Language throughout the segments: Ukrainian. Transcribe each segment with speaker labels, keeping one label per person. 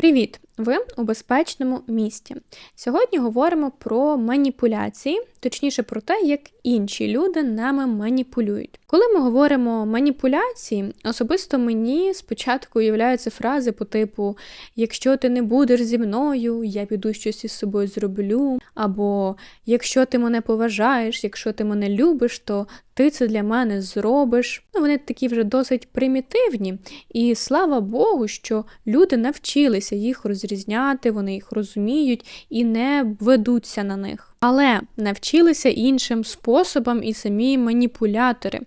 Speaker 1: Привіт! Ви у безпечному місті. Сьогодні говоримо про маніпуляції, точніше про те, як інші люди нами маніпулюють. Коли ми говоримо маніпуляції, особисто мені спочатку уявляються фрази по типу Якщо ти не будеш зі мною, я піду щось із собою зроблю, або Якщо ти мене поважаєш, якщо ти мене любиш, то ти це для мене зробиш. Ну, Вони такі вже досить примітивні, і слава Богу, що люди навчилися їх розрізняти, вони їх розуміють і не ведуться на них. Але навчилися іншим способам і самі маніпулятори.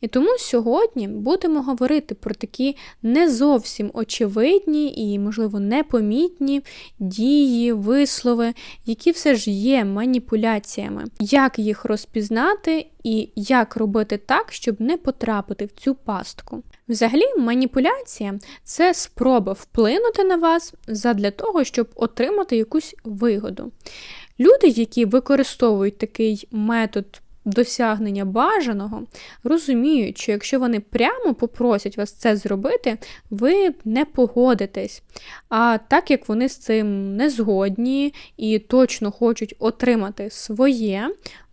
Speaker 1: І тому сьогодні будемо говорити про такі не зовсім очевидні і, можливо, непомітні дії, вислови, які все ж є маніпуляціями, як їх розпізнати і як робити так, щоб не потрапити в цю пастку. Взагалі, маніпуляція це спроба вплинути на вас задля того, щоб отримати якусь вигоду. Люди, які використовують такий метод досягнення бажаного, розуміють, що якщо вони прямо попросять вас це зробити, ви не погодитесь. А так як вони з цим не згодні і точно хочуть отримати своє,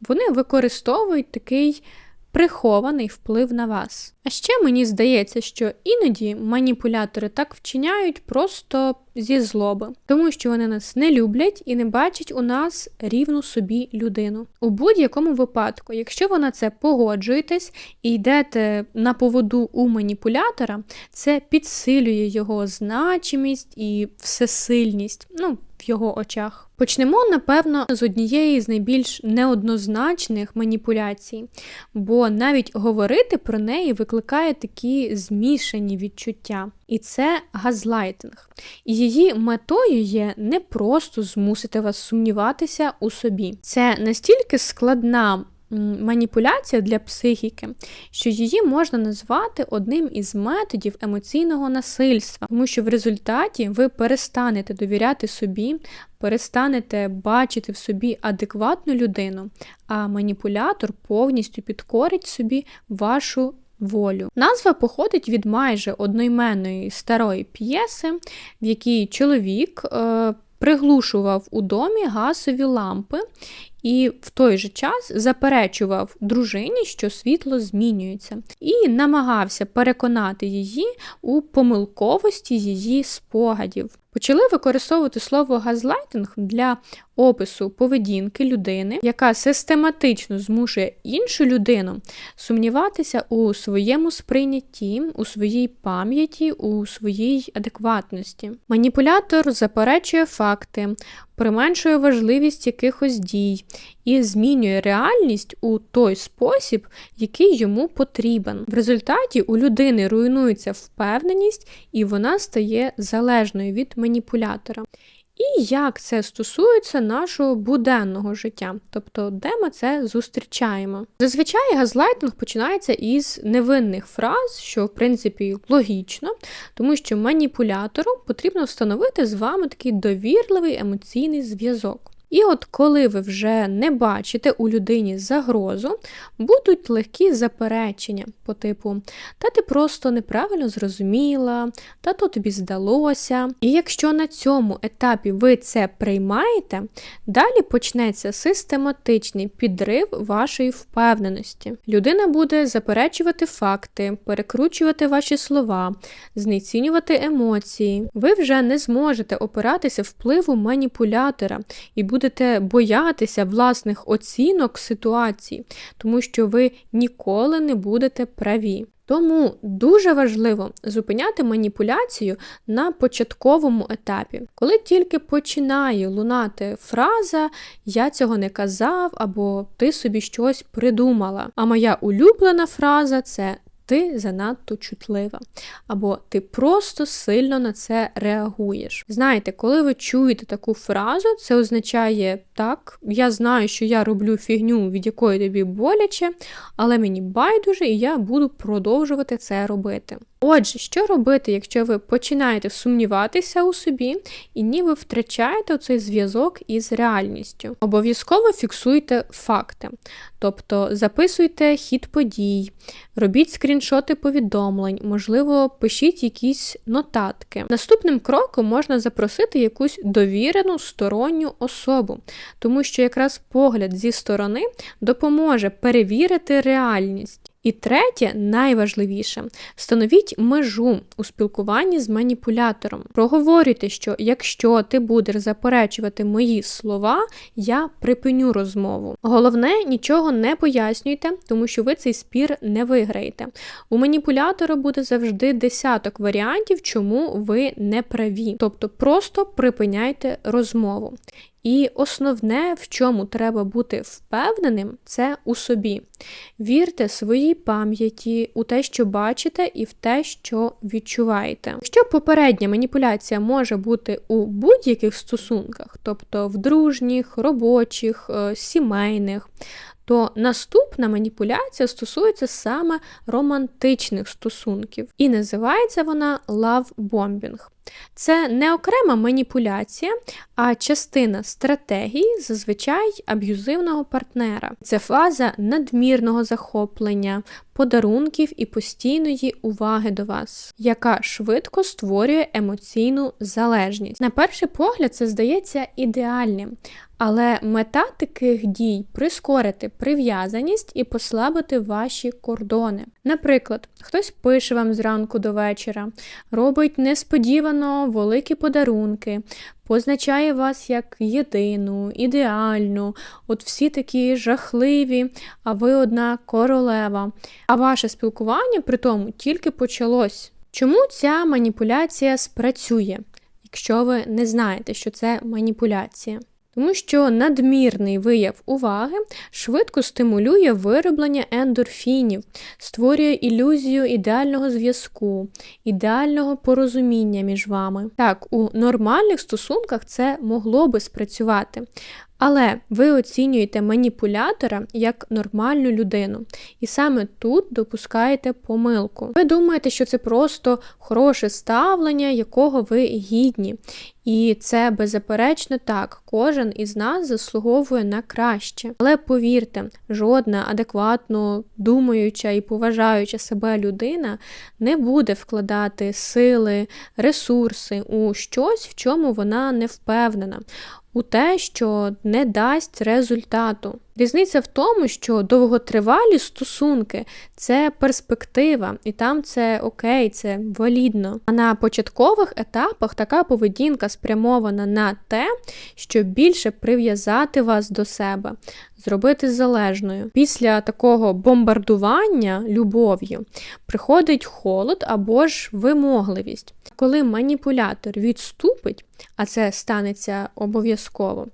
Speaker 1: вони використовують такий прихований вплив на вас. А ще мені здається, що іноді маніпулятори так вчиняють просто зі злоби, тому що вони нас не люблять і не бачать у нас рівну собі людину. У будь-якому випадку, якщо ви на це погоджуєтесь і йдете на поводу у маніпулятора, це підсилює його значимість і всесильність. Ну, в його очах. Почнемо, напевно, з однієї з найбільш неоднозначних маніпуляцій, бо навіть говорити про неї викликає такі змішані відчуття. І це газлайтинг. І її метою є не просто змусити вас сумніватися у собі. Це настільки складна маніпуляція для психіки, що її можна назвати одним із методів емоційного насильства, тому що в результаті ви перестанете довіряти собі, перестанете бачити в собі адекватну людину, а маніпулятор повністю підкорить собі вашу. Волю. Назва походить від майже одноіменної старої п'єси, в якій чоловік е, приглушував у домі газові лампи і в той же час заперечував дружині, що світло змінюється, і намагався переконати її у помилковості її спогадів. Почали використовувати слово газлайтинг для опису поведінки людини, яка систематично змушує іншу людину сумніватися у своєму сприйнятті, у своїй пам'яті, у своїй адекватності. Маніпулятор заперечує факти, применшує важливість якихось дій і змінює реальність у той спосіб, який йому потрібен. В результаті у людини руйнується впевненість і вона стає залежною від маніпулятора. І як це стосується нашого буденного життя, тобто де ми це зустрічаємо. Зазвичай газлайтинг починається із невинних фраз, що в принципі логічно, тому що маніпулятору потрібно встановити з вами такий довірливий емоційний зв'язок. І от коли ви вже не бачите у людині загрозу, будуть легкі заперечення по типу та ти просто неправильно зрозуміла, та то тобі здалося. І якщо на цьому етапі ви це приймаєте, далі почнеться систематичний підрив вашої впевненості. Людина буде заперечувати факти, перекручувати ваші слова, знецінювати емоції. Ви вже не зможете опиратися впливу маніпулятора і будете будете боятися власних оцінок ситуації, тому що ви ніколи не будете праві. Тому дуже важливо зупиняти маніпуляцію на початковому етапі. Коли тільки починає лунати фраза Я цього не казав або ти собі щось придумала. А моя улюблена фраза це ти занадто чутлива, або ти просто сильно на це реагуєш. Знаєте, коли ви чуєте таку фразу, це означає так, я знаю, що я роблю фігню, від якої тобі боляче, але мені байдуже, і я буду продовжувати це робити. Отже, що робити, якщо ви починаєте сумніватися у собі і ніби втрачаєте цей зв'язок із реальністю? Обов'язково фіксуйте факти, тобто записуйте хід подій, робіть скріншоти повідомлень, можливо, пишіть якісь нотатки. Наступним кроком можна запросити якусь довірену сторонню особу, тому що якраз погляд зі сторони допоможе перевірити реальність. І третє, найважливіше, встановіть межу у спілкуванні з маніпулятором. Проговорюйте, що якщо ти будеш заперечувати мої слова, я припиню розмову. Головне, нічого не пояснюйте, тому що ви цей спір не виграєте. У маніпулятора буде завжди десяток варіантів, чому ви не праві. Тобто просто припиняйте розмову. І основне, в чому треба бути впевненим, це у собі. Вірте своїй пам'яті, у те, що бачите, і в те, що відчуваєте. Якщо попередня маніпуляція може бути у будь-яких стосунках, тобто в дружніх, робочих, е, сімейних, то наступна маніпуляція стосується саме романтичних стосунків, і називається вона love-bombing. Це не окрема маніпуляція, а частина стратегії зазвичай аб'юзивного партнера. Це фаза надмірного захоплення, подарунків і постійної уваги до вас, яка швидко створює емоційну залежність. На перший погляд, це здається ідеальним. Але мета таких дій прискорити прив'язаність і послабити ваші кордони. Наприклад, хтось пише вам зранку до вечора, робить несподівано великі подарунки, позначає вас як єдину, ідеальну, от всі такі жахливі, а ви одна королева. А ваше спілкування при тому тільки почалось. Чому ця маніпуляція спрацює, якщо ви не знаєте, що це маніпуляція? Тому що надмірний вияв уваги швидко стимулює вироблення ендорфінів, створює ілюзію ідеального зв'язку, ідеального порозуміння між вами. Так, у нормальних стосунках це могло би спрацювати. Але ви оцінюєте маніпулятора як нормальну людину, і саме тут допускаєте помилку. Ви думаєте, що це просто хороше ставлення, якого ви гідні. І це беззаперечно так, кожен із нас заслуговує на краще. Але повірте, жодна адекватно думаюча і поважаюча себе людина не буде вкладати сили, ресурси у щось, в чому вона не впевнена у те, що не дасть результату. Різниця в тому, що довготривалі стосунки це перспектива, і там це окей, це валідно. А на початкових етапах така поведінка спрямована на те, щоб більше прив'язати вас до себе, зробити залежною. Після такого бомбардування любов'ю приходить холод або ж вимогливість. Коли маніпулятор відступить, а це станеться обов'язково,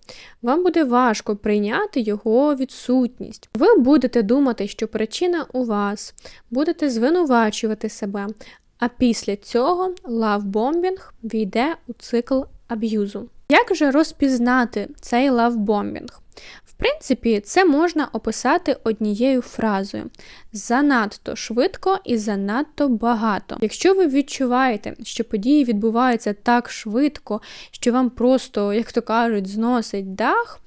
Speaker 1: вам буде важко прийняти його відсутність. Ви будете думати, що причина у вас, будете звинувачувати себе. А після цього лавбомбінг війде у цикл аб'юзу. Як же розпізнати цей лавбомбінг? Принципі, це можна описати однією фразою: занадто швидко і занадто багато. Якщо ви відчуваєте, що події відбуваються так швидко, що вам просто, як то кажуть, зносить дах,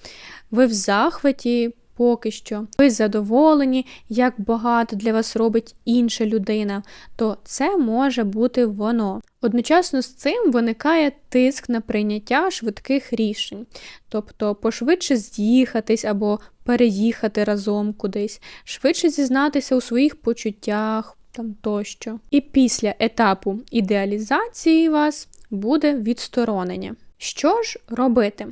Speaker 1: ви в захваті. Поки що, ви задоволені, як багато для вас робить інша людина, то це може бути воно. Одночасно з цим виникає тиск на прийняття швидких рішень, тобто пошвидше з'їхатись або переїхати разом кудись, швидше зізнатися у своїх почуттях там тощо. І після етапу ідеалізації вас буде відсторонення. Що ж робити?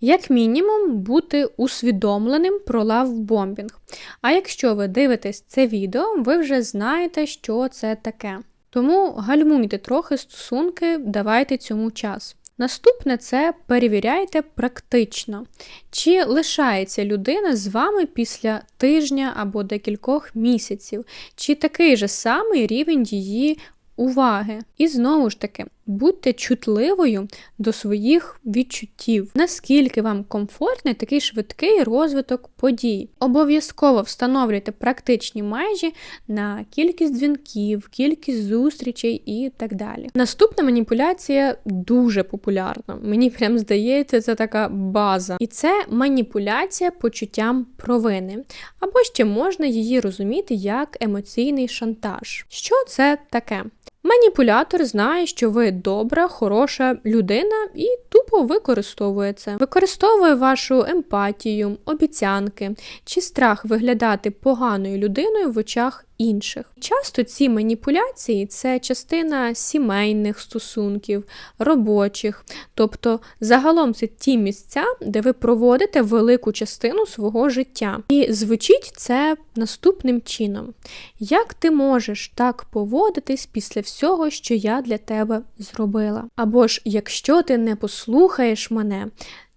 Speaker 1: Як мінімум, бути усвідомленим про лавбомбінг. А якщо ви дивитесь це відео, ви вже знаєте, що це таке. Тому гальмуйте трохи стосунки, давайте цьому час. Наступне це перевіряйте практично, чи лишається людина з вами після тижня або декількох місяців, чи такий же самий рівень її уваги. І знову ж таки, будьте чутливою до своїх відчуттів, наскільки вам комфортний такий швидкий розвиток подій. Обов'язково встановлюйте практичні межі на кількість дзвінків, кількість зустрічей і так далі. Наступна маніпуляція дуже популярна. Мені прям здається, це така база. І це маніпуляція почуттям провини. Або ще можна її розуміти як емоційний шантаж. Що це таке? Маніпулятор знає, що ви добра, хороша людина і тупо використовує це. Використовує вашу емпатію, обіцянки чи страх виглядати поганою людиною в очах інших. Часто ці маніпуляції це частина сімейних стосунків, робочих, тобто загалом це ті місця, де ви проводите велику частину свого життя. І звучить це наступним чином: як ти можеш так поводитись після всього, що я для тебе зробила? Або ж якщо ти не послухаєш мене.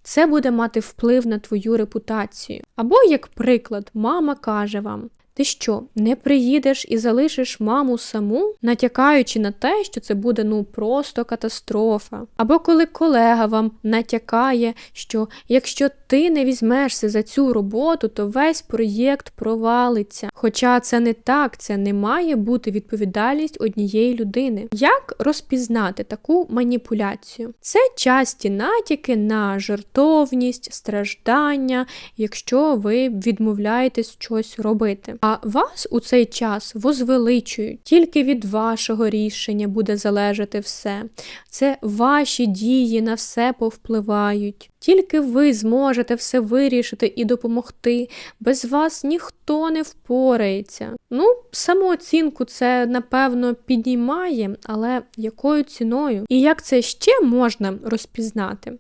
Speaker 1: Це буде мати вплив на твою репутацію. Або, як приклад, мама каже вам: ти що, не приїдеш і залишиш маму саму, натякаючи на те, що це буде ну просто катастрофа. Або коли колега вам натякає, що якщо ти не візьмешся за цю роботу, то весь проєкт провалиться. Хоча це не так, це не має бути відповідальність однієї людини. Як розпізнати таку маніпуляцію? Це часті натяки на жертовність, страждання, якщо ви відмовляєтесь щось робити. А вас у цей час возвеличують. Тільки від вашого рішення буде залежати все. Це ваші дії на все повпливають. Тільки ви зможете все вирішити і допомогти. Без вас ніхто не впорається. Ну, самооцінку це напевно піднімає, але якою ціною? І як це ще можна розпізнати?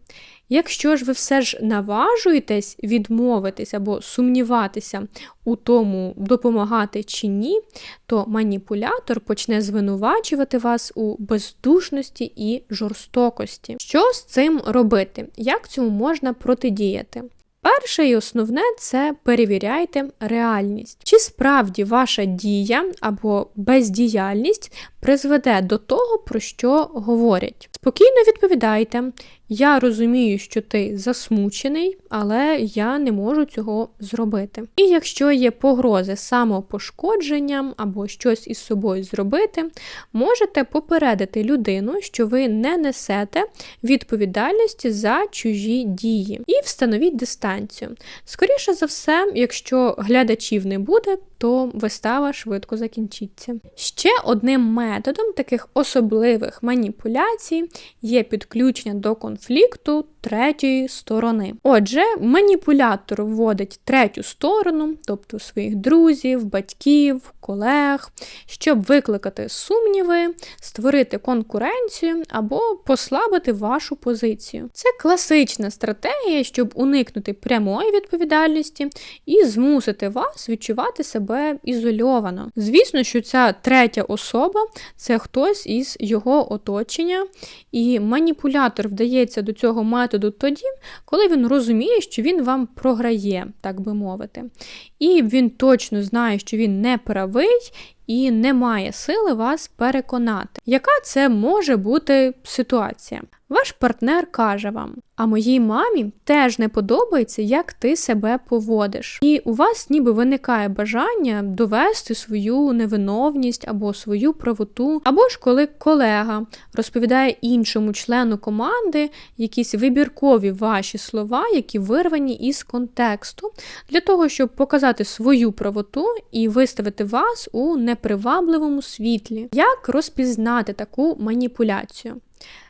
Speaker 1: Якщо ж ви все ж наважуєтесь відмовитись або сумніватися у тому, допомагати чи ні, то маніпулятор почне звинувачувати вас у бездушності і жорстокості. Що з цим робити? Як цьому можна протидіяти? Перше і основне це перевіряйте реальність. Чи справді ваша дія або бездіяльність призведе до того, про що говорять. Спокійно відповідайте. Я розумію, що ти засмучений, але я не можу цього зробити. І якщо є погрози самопошкодженням або щось із собою зробити, можете попередити людину, що ви не несете відповідальності за чужі дії, і встановіть дистанцію. Скоріше за все, якщо глядачів не буде, то вистава швидко закінчиться. Ще одним методом таких особливих маніпуляцій є підключення до конфлікту третьої сторони. Отже, маніпулятор вводить третю сторону, тобто своїх друзів, батьків, колег, щоб викликати сумніви, створити конкуренцію або послабити вашу позицію. Це класична стратегія, щоб уникнути прямої відповідальності і змусити вас відчувати себе ізольовано. Звісно, що ця третя особа це хтось із його оточення, і маніпулятор вдається до цього методу тоді, коли він розуміє, що він вам програє, так би мовити. І він точно знає, що він не правий і не має сили вас переконати. Яка це може бути ситуація? Ваш партнер каже вам: а моїй мамі теж не подобається, як ти себе поводиш. І у вас ніби виникає бажання довести свою невиновність або свою правоту, або ж коли колега розповідає іншому члену команди якісь вибіркові ваші слова, які вирвані із контексту, для того, щоб показати свою правоту і виставити вас у непривабливому світлі. Як розпізнати таку маніпуляцію?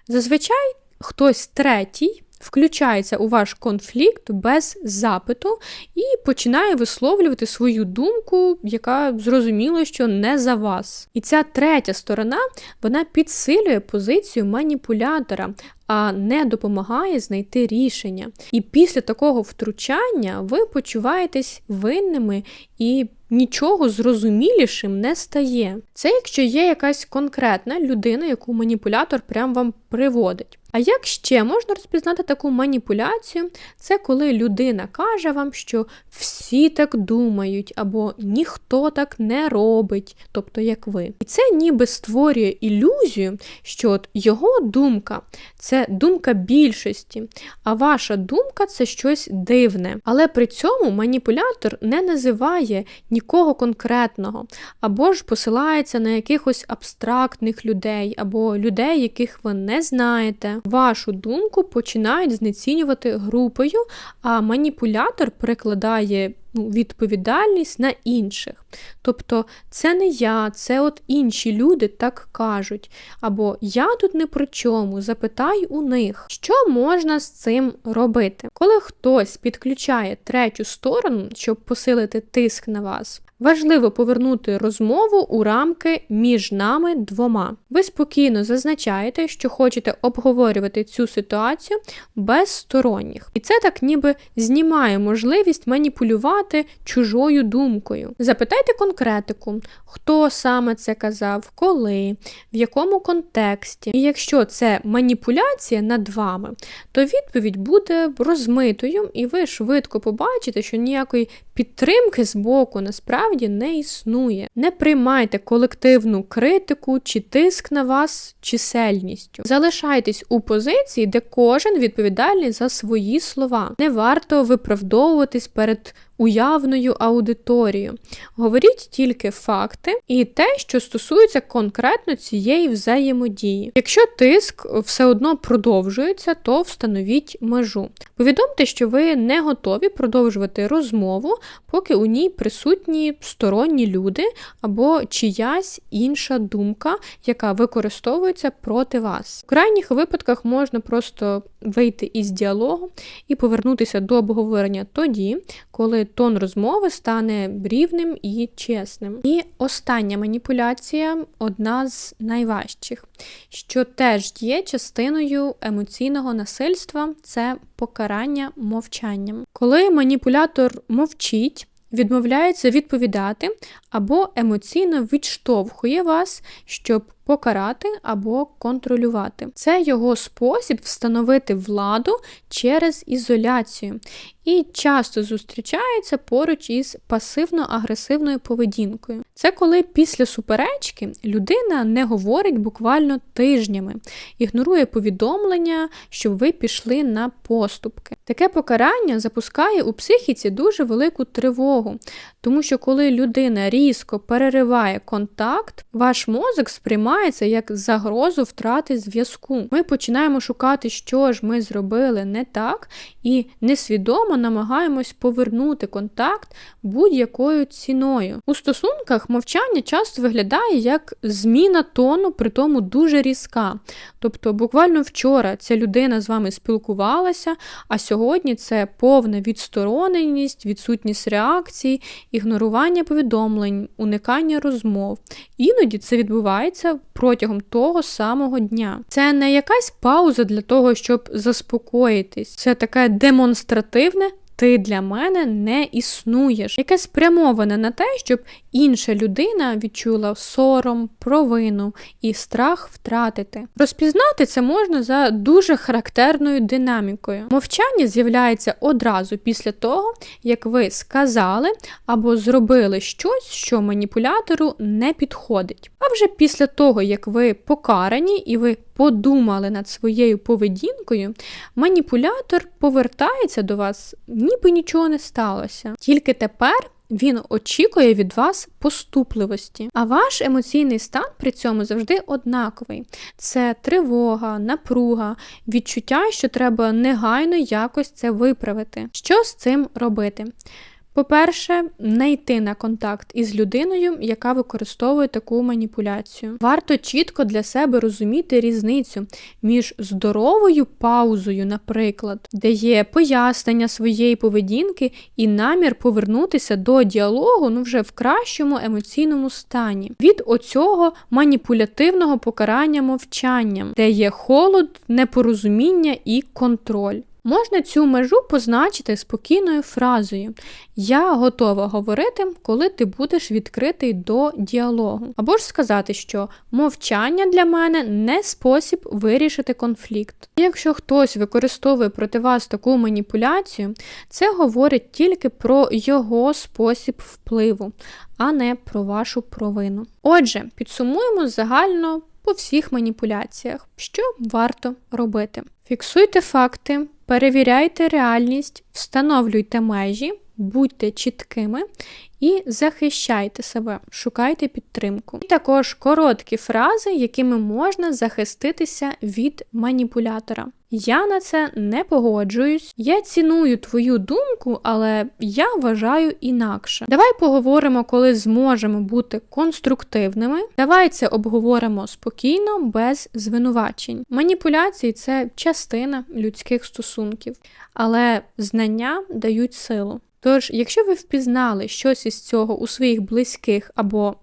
Speaker 1: Зазвичай хтось третій включається у ваш конфлікт без запиту і починає висловлювати свою думку, яка зрозуміло, що не за вас. І ця третя сторона вона підсилює позицію маніпулятора, а не допомагає знайти рішення. І після такого втручання ви почуваєтесь винними і нічого зрозумілішим не стає. Це якщо є якась конкретна людина, яку маніпулятор прям вам приводить. А як ще можна розпізнати таку маніпуляцію? Це коли людина каже вам, що всі так думають, або ніхто так не робить, тобто як ви. І це ніби створює ілюзію, що от його думка це думка більшості, а ваша думка це щось дивне. Але при цьому маніпулятор не називає нікого конкретного, або ж посилається на якихось абстрактних людей, або людей, яких ви не знаєте. Вашу думку починають знецінювати групою, а маніпулятор перекладає ну, відповідальність на інших. Тобто це не я, це от інші люди так кажуть. Або я тут не при чому, запитай у них, що можна з цим робити. Коли хтось підключає третю сторону, щоб посилити тиск на вас, Важливо повернути розмову у рамки між нами двома. Ви спокійно зазначаєте, що хочете обговорювати цю ситуацію без сторонніх. І це так ніби знімає можливість маніпулювати чужою думкою. Запитайте конкретику, хто саме це казав, коли, в якому контексті. І якщо це маніпуляція над вами, то відповідь буде розмитою, і ви швидко побачите, що ніякої підтримки з боку насправді не існує. Не приймайте колективну критику чи тиск на вас чисельністю. Залишайтесь у позиції, де кожен відповідальний за свої слова. Не варто виправдовуватись перед уявною аудиторією. Говоріть тільки факти і те, що стосується конкретно цієї взаємодії. Якщо тиск все одно продовжується, то встановіть межу. Повідомте, що ви не готові продовжувати розмову, поки у ній присутні сторонні люди або чиясь інша думка, яка використовується проти вас. В крайніх випадках можна просто вийти із діалогу і повернутися до обговорення тоді, коли тон розмови стане рівним і чесним. І остання маніпуляція одна з найважчих, що теж є частиною емоційного насильства це покарання мовчанням. Коли маніпулятор мовчить, відмовляється відповідати або емоційно відштовхує вас, щоб покарати або контролювати. Це його спосіб встановити владу через ізоляцію і часто зустрічається поруч із пасивно-агресивною поведінкою. Це коли після суперечки людина не говорить буквально тижнями, ігнорує повідомлення, щоб ви пішли на поступки. Таке покарання запускає у психіці дуже велику тривогу, тому що коли людина різко перериває контакт, ваш мозок сприймається як загрозу втрати зв'язку. Ми починаємо шукати, що ж ми зробили не так, і несвідомо намагаємось повернути контакт будь-якою ціною. У стосунках мовчання часто виглядає як зміна тону, при тому дуже різка. Тобто, буквально вчора ця людина з вами спілкувалася, а сьогодні це повна відстороненість, відсутність реакцій, ігнорування повідомлень, уникання розмов. Іноді це відбувається протягом того самого дня. Це не якась пауза для того, щоб заспокоїтись. Це таке демонстративне ти для мене не існуєш, яке спрямоване на те, щоб інша людина відчула сором, провину і страх втратити. Розпізнати це можна за дуже характерною динамікою. Мовчання з'являється одразу після того, як ви сказали або зробили щось, що маніпулятору не підходить. А вже після того, як ви покарані і ви подумали над своєю поведінкою, маніпулятор повертається до вас, ніби нічого не сталося. Тільки тепер. Він очікує від вас поступливості, а ваш емоційний стан при цьому завжди однаковий: це тривога, напруга, відчуття, що треба негайно якось це виправити. Що з цим робити? По-перше, не йти на контакт із людиною, яка використовує таку маніпуляцію. Варто чітко для себе розуміти різницю між здоровою паузою, наприклад, де є пояснення своєї поведінки і намір повернутися до діалогу ну вже в кращому емоційному стані, від оцього маніпулятивного покарання мовчанням, де є холод, непорозуміння і контроль. Можна цю межу позначити спокійною фразою Я готова говорити, коли ти будеш відкритий до діалогу. Або ж сказати, що мовчання для мене не спосіб вирішити конфлікт. Якщо хтось використовує проти вас таку маніпуляцію, це говорить тільки про його спосіб впливу, а не про вашу провину. Отже, підсумуємо загально по всіх маніпуляціях, що варто робити. Фіксуйте факти, перевіряйте реальність, встановлюйте межі, будьте чіткими і захищайте себе, шукайте підтримку. І також короткі фрази, якими можна захиститися від маніпулятора. Я на це не погоджуюсь. Я ціную твою думку, але я вважаю інакше. Давай поговоримо, коли зможемо бути конструктивними. Давай це обговоримо спокійно, без звинувачень. Маніпуляції це частина людських стосунків, але знання дають силу. Тож, якщо ви впізнали щось із цього у своїх близьких або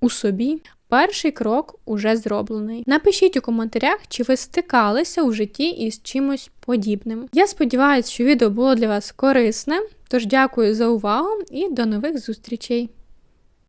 Speaker 1: у собі, перший крок уже зроблений. Напишіть у коментарях, чи ви стикалися у житті із чимось подібним. Я сподіваюся, що відео було для вас корисне. Тож дякую за увагу і до нових зустрічей!